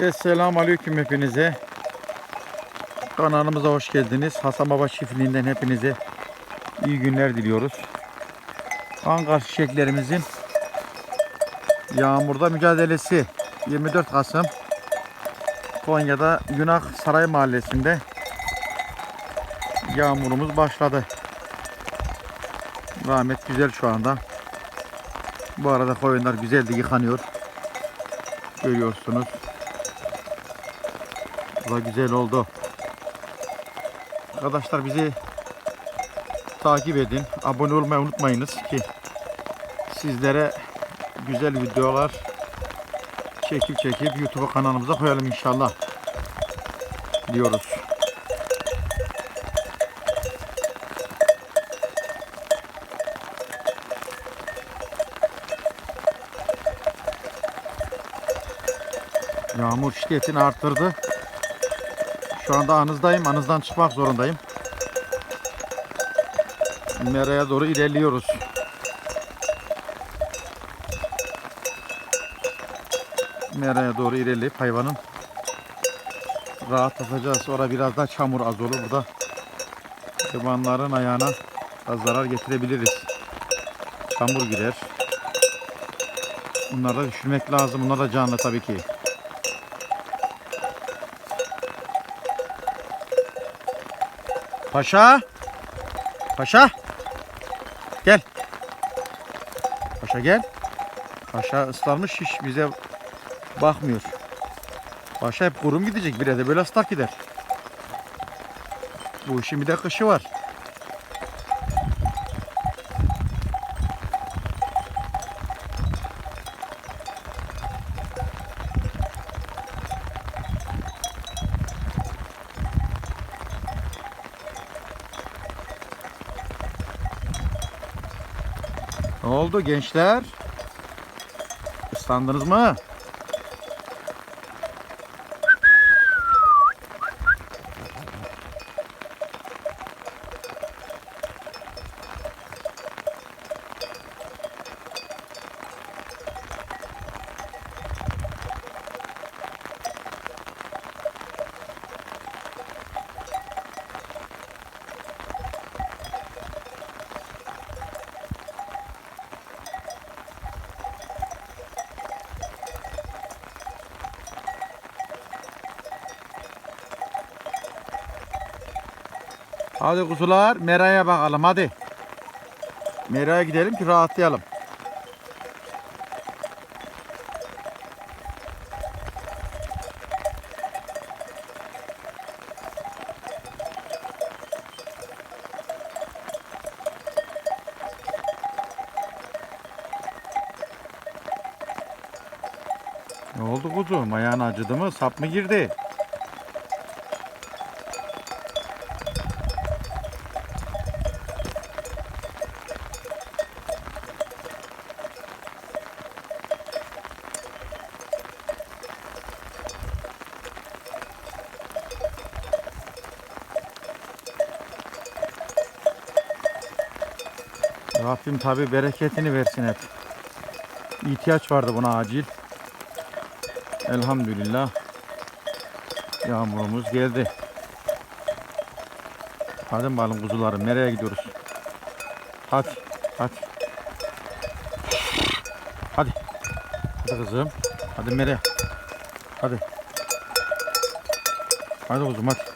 Esselamu Aleyküm hepinize. Kanalımıza hoş geldiniz. Hasan Baba çiftliğinden hepinize iyi günler diliyoruz. Ankara çiçeklerimizin yağmurda mücadelesi 24 Kasım Konya'da Yunak Saray Mahallesi'nde yağmurumuz başladı. Rahmet güzel şu anda. Bu arada koyunlar güzel de yıkanıyor. Görüyorsunuz. Bu da güzel oldu. Arkadaşlar bizi takip edin. Abone olmayı unutmayınız ki sizlere güzel videolar çekip çekip YouTube kanalımıza koyalım inşallah diyoruz. Yağmur şiddetini arttırdı. Şu anda anızdayım. Anızdan çıkmak zorundayım. Mera'ya doğru ilerliyoruz. Mera'ya doğru ilerleyip hayvanın rahatlatacağız. Orada biraz daha çamur az olur. Burada hayvanların ayağına az zarar getirebiliriz. Çamur girer. Bunları da düşürmek lazım. Bunlar da canlı tabii ki. Paşa. Paşa. Gel. Paşa gel. Paşa ıslanmış hiç bize bakmıyor. Paşa hep kurum gidecek. Bir de böyle ıslak gider. Bu işin bir de kışı var. Ne oldu gençler? Islandınız mı? Hadi kuzular Mera'ya bakalım hadi. Mera'ya gidelim ki rahatlayalım. Ne oldu kuzum? Ayağın acıdı mı? Sap mı girdi? Rabbim tabi bereketini versin hep. İhtiyaç vardı buna acil. Elhamdülillah. Yağmurumuz geldi. Hadi bakalım kuzularım nereye gidiyoruz? Hadi hadi. Hadi. Hadi kızım. Hadi Meryem. Hadi. Hadi kuzum hadi.